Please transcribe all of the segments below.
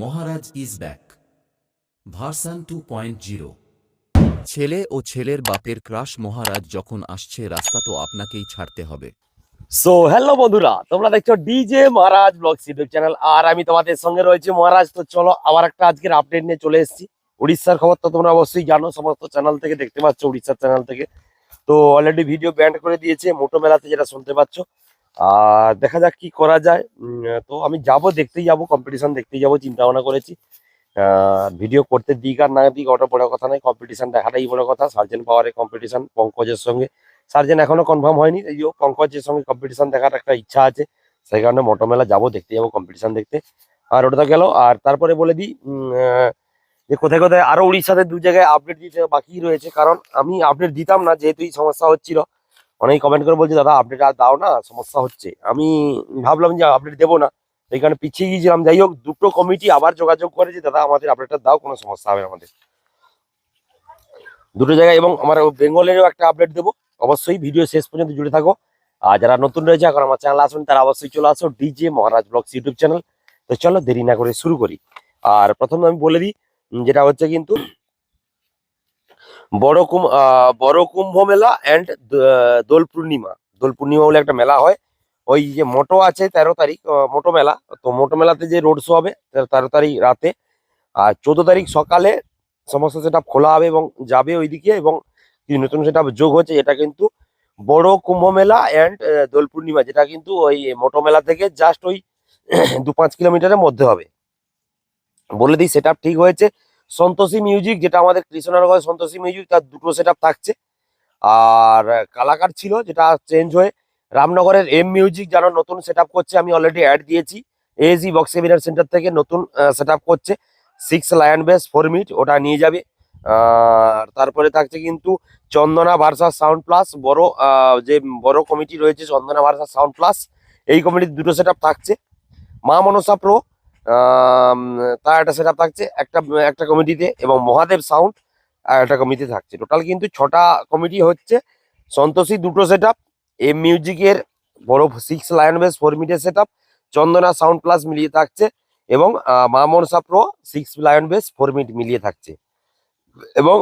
Maharaj is back. Version two point zero. ছেলে ও ছেলের বাপের ক্রাশ মহারাজ যখন আসছে রাস্তা তো আপনাকেই ছাড়তে হবে। সো হ্যালো বন্ধুরা তোমরা দেখছ DJ Maharaj blog YouTube channel আর আমি তোমাদের সঙ্গে রয়েছি মহারাজ। তো চলো আবার একটা আজকের আপডেট নিয়ে চলে এসেছি। উড়িষ্যার খবর তো তোমরা অবশ্যই জানো সমস্ত চ্যানেল থেকে দেখতে পাচ্ছ উড়িষ্যার চ্যানেল থেকে। তো অলরেডি ভিডিও ব্যান্ড করে দিয়েছে মোটো মেলাতে যেটা শুনতে পাচ্ছ। আর দেখা যাক কি করা যায়। তো আমি যাব, দেখতেই যাব কম্পিটিশন দেখতেই যাব চিন্তা ভাবনা করেছি ভিডিও করতে দিক আর না দিক ওটা বড় কথা নয় কম্পিটিশন দেখাটাই বড় কথা। সার্জেন পাওয়ারের কম্পিটিশন পঙ্কজের সঙ্গে। সার্জেন এখনও কনফার্ম হয়নি, এই যে পঙ্কজের সঙ্গে কম্পিটিশন দেখার একটা ইচ্ছা আছে। সেই কারণে মোটো মেলা যাব, দেখতে যাব কম্পিটিশন দেখতে। আর ওটা তো গেল, আর তারপরে বলে দিই যে কোথায় কোথায় আরও উড়িষ্যাতে দু জায়গায় আপডেট দিতে বাকি রয়েছে। কারণ আমি আপডেট দিতাম না, যেহেতু এই সমস্যা হচ্ছিল। অনেক কমেন্ট করে বলছে, দাদা আপডেট আর দাও না, সমস্যা হচ্ছে। আমি ভাবলাম যে আপডেট দেবো না। এই কারণে পিছিয়ে গিয়েছিলাম। যাই হোক, দুটো কমিটি আবার যোগাযোগ করে যে, দাদা, আমাদের আপডেটটা দাও, কোনো সমস্যা হবে আমাদের। দুটো জায়গায় এবং আমার বেঙ্গলেরও একটা আপডেট দেবো। অবশ্যই ভিডিও শেষ পর্যন্ত জুড়ে থাকো। আর যারা নতুন রয়েছে, এখন আমার চ্যানেল আসুন তারা অবশ্যই চলে আসো DJ Maharaj blogs YouTube channel তো চলো, দেরি না করে শুরু করি। আর প্রথমে আমি বলে দিই যেটা হচ্ছে কিন্তু বড় কুম বড় কুম্ভ মেলা অ্যান্ড দোল পূর্ণিমা দোল পূর্ণিমা বলে একটা মেলা হয়। ওই যে মোটো আছে তেরো তারিখ মোটো মেলা। তো মোটো মেলাতে যে রোড শো হবে, তেরো তেরো তারিখ রাতে। আর চোদ্দ তারিখ সকালে সমস্ত সেটা খোলা হবে এবং যাবে ওইদিকে এবং নতুন সেটা যোগ হচ্ছে এটা কিন্তু বড় কুম্ভ মেলা অ্যান্ড দোল পূর্ণিমা যেটা কিন্তু ওই মোটো মেলা থেকে জাস্ট ওই দু পাঁচ কিলোমিটারের মধ্যে হবে। বলে দিই সেটা ঠিক হয়েছে। সন্তোষী মিউজিক যেটা আমাদের কৃষ্ণনগর সন্তোষী মিউজিক তার দুটো সেট থাকছে। আর কালাকার ছিল, যেটা চেঞ্জ হয়ে রামনগরের এম মিউজিক যারা নতুন সেট করছে, আমি অলরেডি অ্যাড দিয়েছি। এজি বক্স এভিনার সেন্টার থেকে নতুন সেট করছে। Six line bass four mid ওটা নিয়ে যাবে। আর তারপরে থাকছে কিন্তু চন্দনা ভার্সাস সাউন্ড প্লাস বড় যে বড় কমিটি রয়েছে, চন্দনা ভার্সাস সাউন্ড প্লাস এই কমিটির দুটো সেট থাকছে। মা মনসা প্রো তার একটা সেট থাকছে একটা একটা কমিটিতে এবং মহাদেব সাউন্ড আর একটা কমিটি থাকছে। টোটাল কিন্তু ছটা কমিটি হচ্ছে। সন্তোষী দুটো সেট আপ এম মিউজিকের বড় six lion bass four মিটের set up Chandana sound plus মিলিয়ে থাকছে এবং আহ, Maa Manasa pro six line bass four mid মিলিয়ে থাকছে। এবং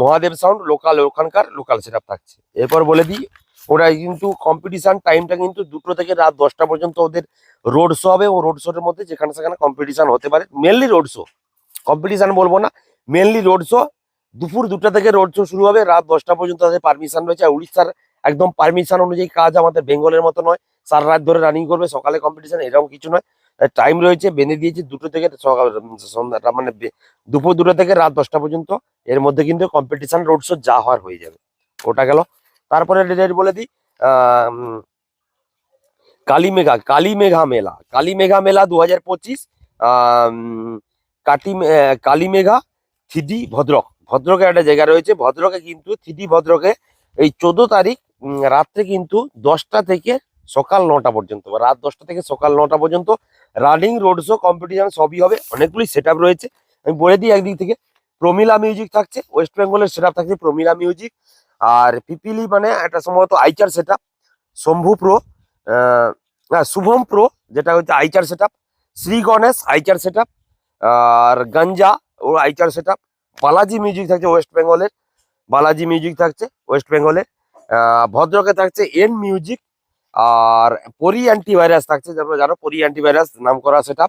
মহাদেব সাউন্ড লোকাল ওখানকার লোকাল সেট থাকছে। এরপর বলে দিই ওরা কিন্তু কম্পিটিশন টাইমটা কিন্তু দুটো থেকে রাত দশটা পর্যন্ত ওদের রোড শো হবে ও রোড শোর মধ্যে যেখানে সেখানে কম্পিটিশন হতে পারে। মেনলি রোড শো কম্পিটিশন বলব না। মেনলি রোড শো দুপুর দুটা থেকে রোড শো শুরু হবে। রাত দশটা পর্যন্ত তাদের পারমিশন রয়েছে। উড়িষ্যার একদম পারমিশন অনুযায়ী কাজ আমাদের বেঙ্গলের মতো নয়। সারা রাত ধরে রানিং করবে। সকালে কম্পিটিশন এরকম কিছু নয়। টাইম রয়েছে। বেঁধে দিয়েছে দুটো থেকে সকাল সন্ধ্যা মানে দুপুর দুটো থেকে রাত দশটা পর্যন্ত। এর মধ্যে কিন্তু কম্পিটিশন রোড শো যা হওয়ার হয়ে যাবে। ওটা গেল। তারপরে ডেট বলে দিই আহ, উম, কালী মেঘা কালী মেঘা মেলা। কালী মেঘা মেলা দু হাজার পঁচিশ কাটি মে- আহ, কালী মেঘা থিডি ভদ্রক। ভদ্রকে একটা জায়গা রয়েছে। ভদ্রকে কিন্তু থিডি ভদ্রকে এই চোদ্দ তারিখ রাত্রে কিন্তু দশটা থেকে সকাল নটা পর্যন্ত রাত দশটা থেকে সকাল নটা পর্যন্ত রানিং রোড শো কম্পিটিশন সবই হবে। অনেকগুলি সেট রয়েছে। আমি বলে দিই একদিক থেকে প্রমিলা মিউজিক থাকছে ওয়েস্ট বেঙ্গলের সেট থাকছে প্রমিলা মিউজিক আর পিপিলি মানে একটা সম্ভবত Eicher set Shambhu pro Shubham pro যেটা হচ্ছে Eicher set Shri Ganesh Eicher set আর গঞ্জা ও আইচার সেট বালাজি মিউজিক থাকছে ওয়েস্ট বেঙ্গলের বালাজি মিউজিক থাকছে ওয়েস্ট বেঙ্গলের ভদ্রকে থাকছে এন মিউজিক আর পরি অ্যান্টিভাইরাস থাকছে, তোমরা জানো, পরি অ্যান্টিভাইরাস নাম করা সেট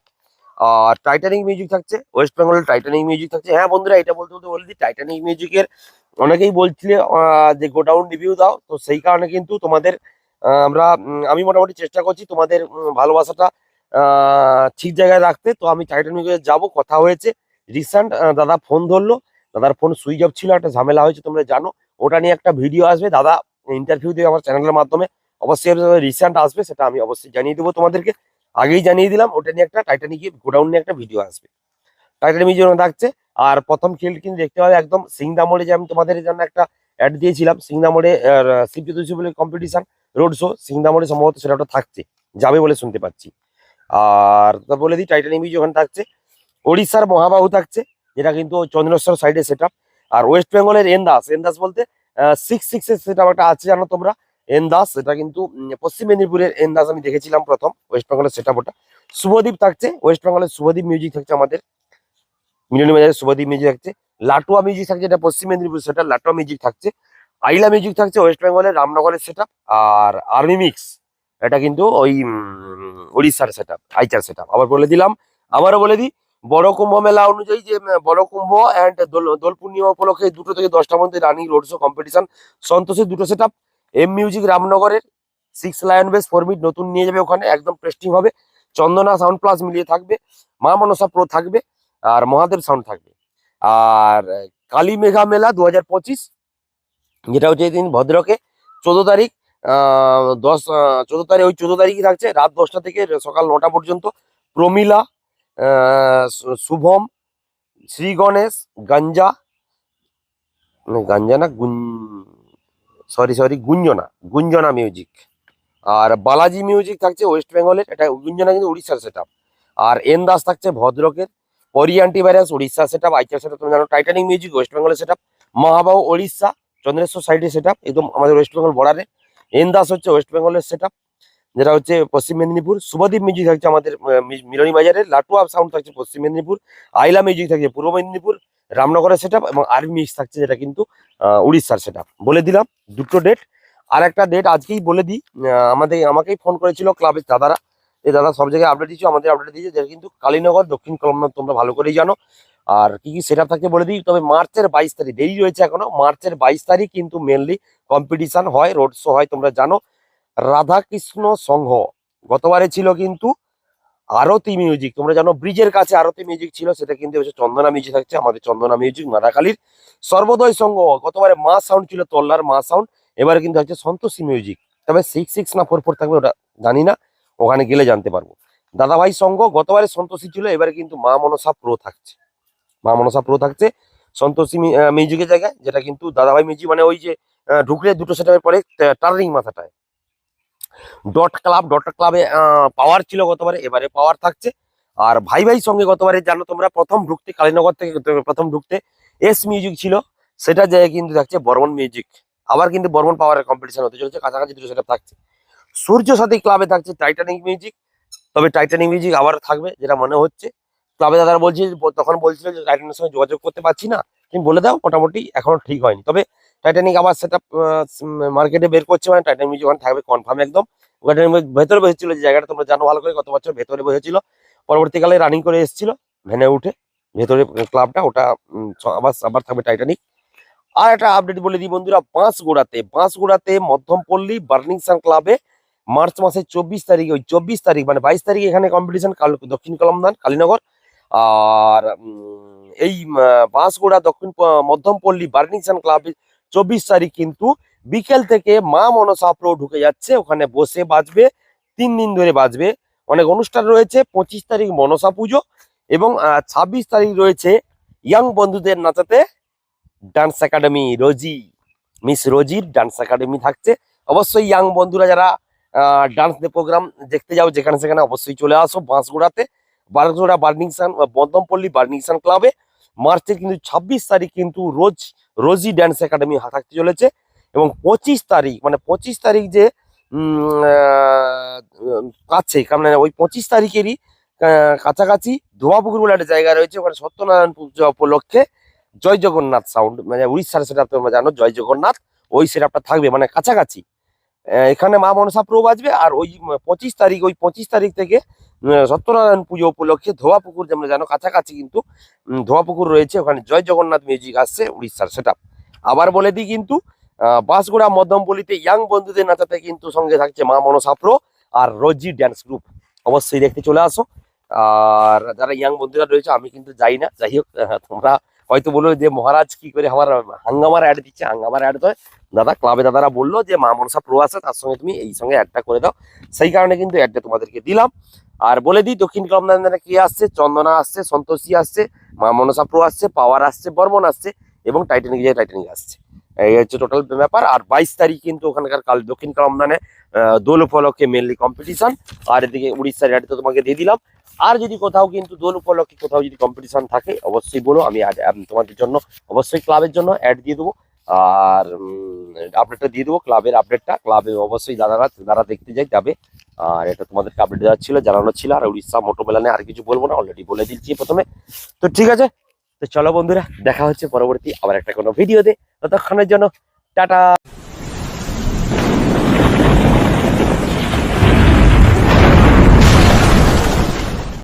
আর টাইটানিক মিউজিক থাকছে ওয়েস্ট বেঙ্গলের টাইটানিক মিউজিক থাকছে। হ্যাঁ বন্ধুরা, এটা বলতে বলতে বলে টাইটানিক মিউজিকের অনেকেই বলছিলে যে গোডাউন রিভিউ দাও। তো সেই কারণে কিন্তু তোমাদের আমরা আমি মোটামুটি চেষ্টা করছি তোমাদের ভালোবাসাটা ঠিক জায়গায় রাখতে। তো আমি টাইটানিকে যাব, কথা হয়েছে। রিসেন্ট দাদা ফোন ধরলো। দাদার ফোন সুইচ অফ ছিল, একটা ঝামেলা হয়েছে, তোমরা জানো। ওটা নিয়ে একটা ভিডিও আসবে। দাদা ইন্টারভিউ দেবে আমার চ্যানেলের মাধ্যমে। অবশ্যই রিসেন্ট আসবে, সেটা আমি অবশ্যই জানিয়ে দেবো তোমাদেরকে। আগেই জানিয়ে দিলাম, ওটা নিয়ে একটা টাইটানিক গোডাউন নিয়ে একটা ভিডিও আসবে। টাইটানিক মিউজিয়াম থাকছে, আর প্রথম খেল কিন্তু দেখতে পাবে একদম সিংদা মোড়ে যে আমি তোমাদের জন্য একটা অ্যাড দিয়েছিলাম সিংদা মোড়ে শিবজ্যোতি বলে কম্পিটিশন রোড শো সিংদা মোড়ে সম্ভবত সেটা ওটা থাকছে, যাবে বলে শুনতে পাচ্ছি। আর বলে দিই টাইটানিক মিউজিয়াম ওখানে থাকছে, ওড়িশার মহাবাহু থাকছে, যেটা কিন্তু চন্দ্রেশ্বর সাইডে সেট আর ওয়েস্ট বেঙ্গলের এন্দাস এন্দাস বলতে সিক্স সিক্স এর সেটা একটা আছে জানো তোমরা এন্দাস এটা কিন্তু পশ্চিম মেদিনীপুরের এন্দাস আমি দেখেছিলাম প্রথম ওয়েস্ট বেঙ্গলের সেট ওটা শুভদীপ থাকছে ওয়েস্ট বেঙ্গলের শুভদীপ মিউজিক থাকছে আমাদের। মিলনী বাজারের শুভদীপ মিউজিক থাকছে। লাটুয়া মিউজিক থাকছে, এটা পশ্চিম মেদিনীপুর সেটা লাটুয়া মিউজিক থাকছে। আইলা মিউজিক থাকছে ওয়েস্ট বেঙ্গলের রামনগরের সেট আর আর্মি মিক্স এটা কিন্তু ওই উড়িষ্যার সেট আপ আইচার সেট আবার বলে দিলাম, আবারও বলে দিই, বড় কুম্ভ মেলা অনুযায়ী যে বড় কুম্ভ অ্যান্ড দোল দোল পূর্ণিমা উপলক্ষে দুটো থেকে দশটার মধ্যে রানিং রোড শো কম্পিটিশন সন্তোষের দুটো set M music রামনগরের six line bass four mid নতুন নিয়ে যাবে ওখানে একদম টেস্টিং হবে। চন্দনা সাউন্ড প্লাস মিলিয়ে থাকবে মা মনসা প্রো থাকবে আর মহাদেব সাউন্ড থাকবে। আর কালী মেঘা মেলা দু হাজার পঁচিশ যেটা হচ্ছে দিন ভদ্রকে চোদ্দ তারিখ দশ চোদ্দ তারিখ ওই চোদ্দ তারিখই থাকছে রাত দশটা থেকে সকাল নটা পর্যন্ত। প্রমিলা শুভম শ্রী গণেশ গঞ্জা না, গাঞ্জা না গুন sorry sorry, Gunjana Gunjana music আর বালাজি মিউজিক থাকছে ওয়েস্ট বেঙ্গলের এটা গুঞ্জনা কিন্তু উড়িষ্যার সেট আর এন দাস থাকছে ভদ্রকের, Pari antivirus Orissa set up Eicher set তুমি জানো টাইটানিক মিউজিক ওয়েস্ট বেঙ্গলের সেট আপ মহাবাহু উড়িষ্যা, চন্দ্রেশ্বর সাইডের সেট আপ একদম আমাদের ওয়েস্ট বেঙ্গল বর্ডারে এন দাস হচ্ছে ওয়েস্ট বেঙ্গলের সেট আপ যেটা হচ্ছে পশ্চিম মেদিনীপুর। শুভদীপ মিউজিক থাকছে আমাদের মিলনী বাজারে লাটুয়া সাউন্ড থাকছে পশ্চিম মেদিনীপুর। আইলা মিউজিক থাকছে পূর্ব মেদিনীপুর। রামনগরের সেট এবং আর্মি থাকছে যেটা কিন্তু উড়িষ্যার সেট বলে দিলাম দুটো ডেট আর একটা ডেট আজকেই বলে দিই আমাদের, আমাকেই ফোন করেছিল ক্লাবের দাদারা। এই দাদা সব জায়গায় আপডেট দিচ্ছ আমাদের আপডেট দিয়েছে। যেটা কিন্তু কালীনগর, দক্ষিণ কলমনাথ তোমরা ভালো করেই জানো। আর কি কি সেট থাকছে বলে দিই, তবে মার্চের বাইশ তারিখ, দেরি রয়েছে এখনও। মার্চের বাইশ তারিখ কিন্তু মেনলি কম্পিটিশন হয় রোড শো হয়, তোমরা জানো। রাধাকৃষ্ণ সংঘ গতবারে ছিল কিন্তু আরতি মিউজিক তোমরা জানো ব্রিজের কাছে আরতি মিউজিক ছিল, সেটা কিন্তু হচ্ছে চন্দনা মিউজিক থাকছে, আমাদের চন্দনা মিউজিক মারাকালির সর্বদয় সংঘ গতবারে মা সাউন্ড ছিল তল্লার মা সাউন্ড এবারে কিন্তু হচ্ছে সন্তোষী মিউজিক তবে সিক্স সিক্স না ফোর ফোর থাকবে ওটা জানি না, ওখানে গেলে জানতে পারব। দাদাভাই সংঘ গতবারে সন্তোষী ছিল, এবারে কিন্তু মা মনসা প্রো থাকছে। মা মনসা প্রো থাকছে, সন্তোষী মিউজিকের জায়গায়, যেটা কিন্তু দাদাভাই মিউজিক মানে ওই যে ঢুকলে দুটো সেটের পরে টার্নিং মাথাটায়। ডট ক্লাব, ডট ক্লাবে পাওয়ার ছিল গতবারে, এবারে পাওয়ার থাকছে। আর ভাই ভাই সঙ্গে গতবারে জানো তোমরা, প্রথম ঢুকতে কালীনগর থেকে প্রথম ঢুকতে এস মিউজিক ছিল। সেটা জায়গায় কিন্তু থাকছে বর্মন মিউজিক আবার কিন্তু বর্মন পাওয়ারের কম্পিটিশন হতে চলেছে, কাছাকাছি দুটো সেটা থাকছে। সূর্য সাথী ক্লাবে থাকছে টাইটানিক মিউজিক তবে টাইটানিক মিউজিক আবার থাকবে, যেটা মনে হচ্ছে। ক্লাবে দাদারা বলছে, তখন বলছিল যে টাইটানের সঙ্গে যোগাযোগ করতে পারছি না। তুমি বলে দাও, মোটামুটি এখনও ঠিক হয়নি। তবে টাইটানিক আবার সেটা মার্কেটে বের করছে মানে টাইটানিক মিউজিক ওখানে থাকবে কনফার্ম একদম। ওখানে ভেতরে বসেছিল যে জায়গাটা তোমরা জানো ভালো করে গত বছর ভেতরে বসেছিল। পরবর্তীকালে রানিং করে এসেছিল ভ্যানে উঠে, ভেতরে ক্লাবটা ওটা আবার আবার থাকবে টাইটানিক আর একটা আপডেট বলে দিই বন্ধুরা, বাঁশগোড়াতে বাঁশগোড়াতে মধ্যমপল্লী বার্নিং সান ক্লাবে মার্চ মাসের চব্বিশ তারিখে, ওই চব্বিশ তারিখ মানে বাইশ তারিখে এখানে কম্পিটিশন দক্ষিণ কলমদান, কালীনগর। আর এই বাঁশগোড়া দক্ষিণ মধ্যমপল্লী বার্নিং সান ক্লাবে চব্বিশ তারিখ কিন্তু বিকেল থেকে মা মনসা প্রো ঢুকে যাচ্ছে, ওখানে বসে বাজবে, তিন দিন ধরে বাজবে। অনেক অনুষ্ঠান রয়েছে, পঁচিশ তারিখ মনসা পুজো এবং ছাব্বিশ তারিখ রয়েছে ইয়াং বন্ধুদের নাচাতে ডান্স একাডেমি রোজি মিস রোজির ডান্স একাডেমি থাকছে। অবশ্যই ইয়াং বন্ধুরা যারা ডান্স প্রোগ্রাম দেখতে যাও, যেখানে সেখানে অবশ্যই চলে আসো, বাঁশগুড়াতে। বাঁশগোড়া বার্নিংসান বদমপল্লী বার্নিংসান ক্লাবে মার্চের কিন্তু ছাব্বিশ তারিখ কিন্তু রোজ রোজি ড্যান্স একাডেমি থাকতে চলেছে এবং পঁচিশ তারিখ মানে পঁচিশ তারিখ যে কাছে মানে ওই পঁচিশ তারিখেরই কাছাকাছি ধোয়াপুকুর বলে একটা জায়গা রয়েছে, ওখানে সত্যনারায়ণ পূজা উপলক্ষে জয় জগন্নাথ সাউন্ড মানে উড়িষ্যার সেটা তোমরা জানো, জয় জগন্নাথ, ওই সেটআপটা থাকবে মানে কাছাকাছি। এখানে মা মনসা প্রো বাজবে আর ওই পঁচিশ তারিখ, ওই পঁচিশ তারিখ থেকে সত্যনারায়ণ পুজো উপলক্ষে ধোয়াপুকুর যেমন জানো, কাছাকাছি কিন্তু ধোয়াপুকুর রয়েছে, ওখানে জয় জগন্নাথ মিউজিক আসছে উড়িষ্যার সেটা আবার বলে দিই কিন্তু বাঁশগোড়া মধ্যমপল্লিতে ইয়াং বন্ধুদের নাচাতে কিন্তু সঙ্গে থাকছে মা মনসা প্রো আর রোজি ড্যান্স গ্রুপ অবশ্যই দেখতে চলে আসো। আর যারা ইয়াং বন্ধুরা রয়েছে, আমি কিন্তু যাই না। যাই হোক তোমরা হয়তো বলল যে, মহারাজ, কি করে আমার হাঙ্গামার অ্যাড দিচ্ছে? হাঙ্গামার অ্যাড তো দাদা ক্লাবে দাদারা বলল যে, মা মনসা প্রো আছে, তার সঙ্গে তুমি এই সঙ্গে অ্যাডটা করে দাও। সেই কারণে কিন্তু অ্যাডটা তোমাদেরকে দিলাম। আর বলে দিই, দক্ষিণ কলমদানে কি আসছে? চন্দনা আসছে, সন্তোষী আসছে, মা মনসা প্রো আসছে পাওয়ার আসছে বর্মন আসছে এবং টাইটানিক যে টাইটানিক আসছে। এই হচ্ছে টোটাল ব্যাপার। আর বাইশ তারিখ কিন্তু ওখানকার কাল দক্ষিণ কলমদানে দোল উপলক্ষে মেনলি কম্পিটিশন আর এদিকে উড়িষ্যার অ্যাড তো তোমাকে দিয়ে দিলাম। আর যদি কোথাও কিন্তু দোল উপলক্ষে কোথাও যদি কম্পিটিশন থাকে, অবশ্যই বলো, আমি তোমাদের জন্য অবশ্যই ক্লাবের জন্য অ্যাড দিয়ে দেবো। আর আপডেটটা দিয়ে দেবো ক্লাবের আপডেটটা ক্লাবে অবশ্যই দাদারা দাদা দেখতে যাই যাবে। আর এটা তোমাদেরকে আপডেট দেওয়ার ছিল, জানানো ছিল। আর উড়িষ্যা মোটো মেলা নিয়ে আর কিছু বলব না অলরেডি বলে দিচ্ছি প্রথমে। তো ঠিক আছে, তো চলো বন্ধুরা, দেখা হচ্ছে পরবর্তী আবার একটা কোনো ভিডিওতে ততক্ষণের জন্য, টাটা!